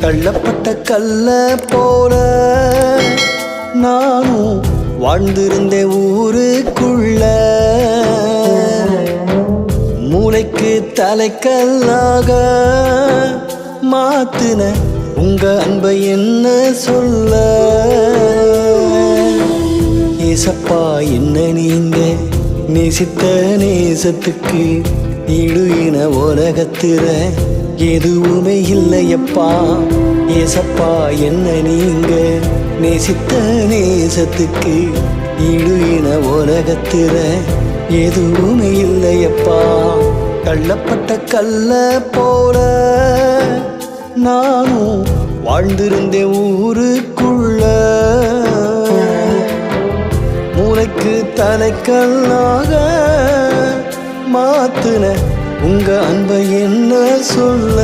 தள்ளப்பட்ட கல்ல போல நானும் வாழ்ந்திருந்த ஊருக்குள்ள. மூளைக்கு தலைக்கல்லாக மாத்துன உங்க அன்பை என்ன சொல்ல? ஏசப்பா என்ன நீங்க நேசித்த நேசத்துக்கு ஈடு இன எதுவுமே இல்லையப்பா. ஏசப்பா என்ன நீங்க? நேசித்த நேசத்துக்கு ஈடு இன உலகத்திர எதுவுமே இல்லையப்பா. தள்ளப்பட்ட கல்ல போல நானும் வாழ்ந்திருந்தேன் ஊருக்குள்ள. மூளைக்கு தலைக்கல்லாக மாத்துன உங்க அன்பை என்ன சொல்ல